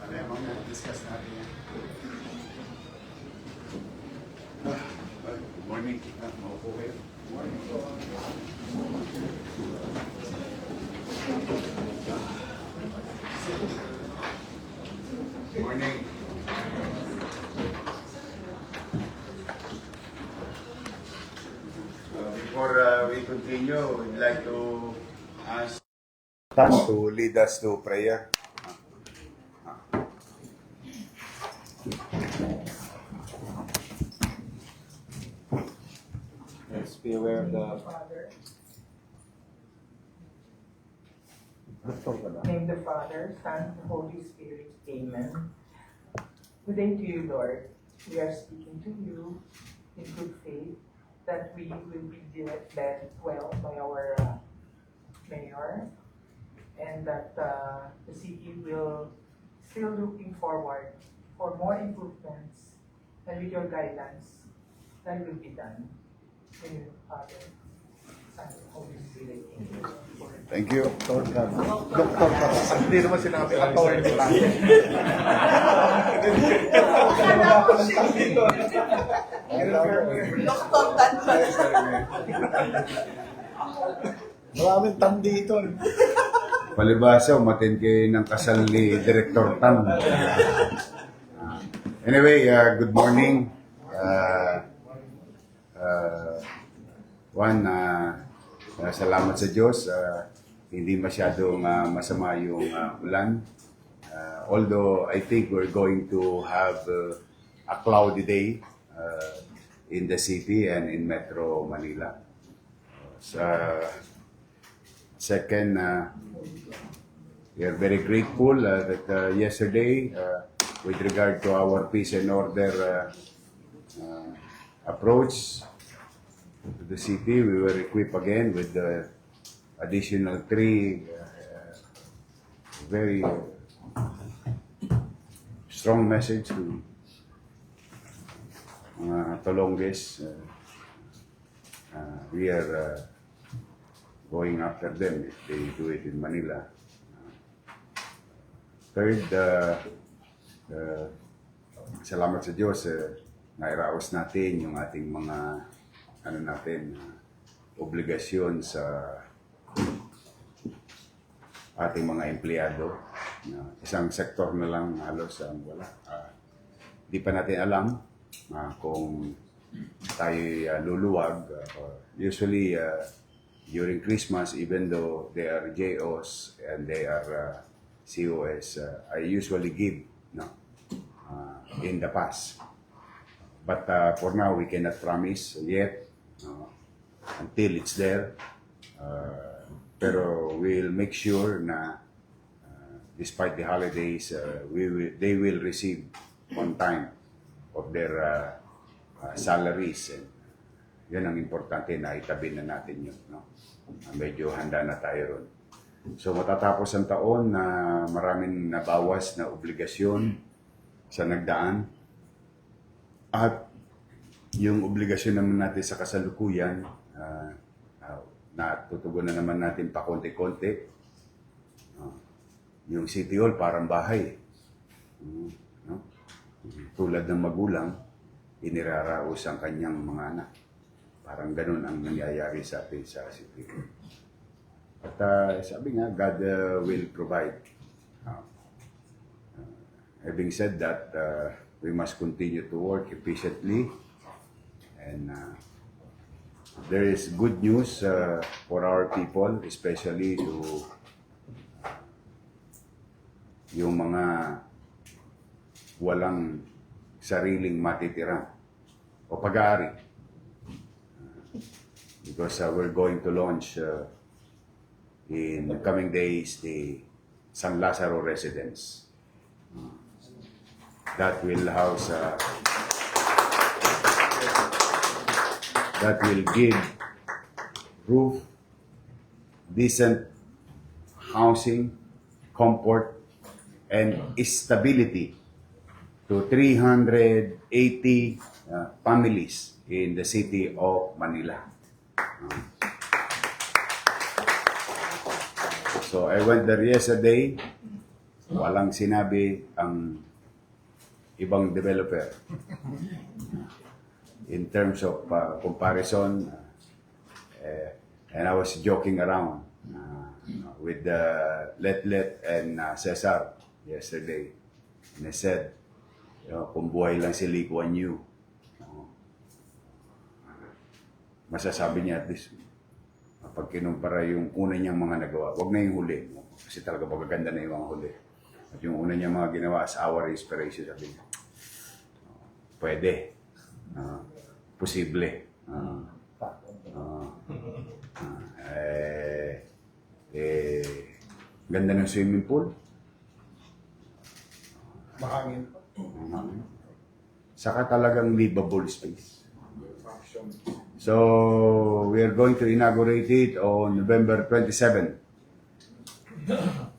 Ano yan, mamaya discuss natin yan. Ah, ah, Good morning. Ah, Maupo kayo. Good morning. Good morning. Uh, Before uh, we continue, we'd like to ask to lead us to prayer. Let's be aware of the Father, Father. name the Father, Son, and Holy Spirit. Amen. Good day to you, Lord. We are speaking to you in good faith that we will be led well by our uh, mayor and that uh, the city will still looking forward for more improvements and with your guidance that will be done. In. Amen. Thank you. Doktor ka. Hindi naman sinabi attorney lang. Maraming tan dito. Palibasa, umatin kayo ng kasal ni Director Tan. Anyway, uh, good morning. Uh, uh, one, uh, uh, salamat sa Diyos. Uh, hindi masyadong uh, masama yung uh, ulan. Uh, although I think we're going to have uh, a cloudy day uh, in the city and in Metro Manila. Sa second, uh, we are very grateful uh, that uh, yesterday, uh, with regard to our peace and order uh, uh, approach to the city, we were equipped again with the additional three uh, very strong message to mga Tolonges. Uh, uh, we are uh, going after them if they do it in Manila. Third, uh, uh, salamat sa Diyos, uh, nairaos natin yung ating mga ano natin, uh, obligasyon sa ating mga empleyado. na isang sektor na lang halos ang wala. Ah, Di pa natin alam ah, kung tayo luluwag. Uh, usually, uh, during Christmas, even though they are JOs and they are uh, COS, uh, I usually give no, uh, in the past. But uh, for now, we cannot promise yet no, until it's there. Uh, pero we'll make sure na uh, despite the holidays, uh, we will, they will receive on time of their uh, uh, salaries. And yan ang importante na itabi na natin yun. No? Uh, medyo handa na tayo ron. So matatapos ang taon na maraming nabawas na obligasyon sa nagdaan. At yung obligasyon naman natin sa kasalukuyan, uh, uh, natutugunan naman natin pa konti-konti. Uh, yung City Hall parang bahay. Mm, no? Tulad ng magulang, iniraraos ang kanyang mga anak. Parang ganun ang nangyayari sa atin sa City. At uh, sabi nga, God uh, will provide. Uh, having said that, uh, we must continue to work efficiently and uh, there is good news uh, for our people, especially to yung mga walang sariling matitira o pag-aari. Because uh, we're going to launch uh, in the coming days the San Lazaro residence. That will house uh, that will give roof, decent housing, comfort, and stability to 380 uh, families in the city of Manila. So I went there yesterday. Walang sinabi ang ibang developer. In terms of uh, comparison, uh, and I was joking around uh, with the Letlet and uh, Cesar yesterday. And I said, you know, kung buhay lang si Lee Kuan Yew, uh, masasabi niya at least, pag kinumpara yung una niyang mga nagawa, wag na yung huli. Kasi talaga magaganda na yung mga huli. At yung una niyang mga ginawa as our inspiration, sabi niya, "Oh, pwede. Ah, posible. Ah, ah, ah, eh, eh, ganda ng swimming pool. Mahangin. Mhm. Saka talagang livable space. So, we are going to inaugurate it on November 27. Mm.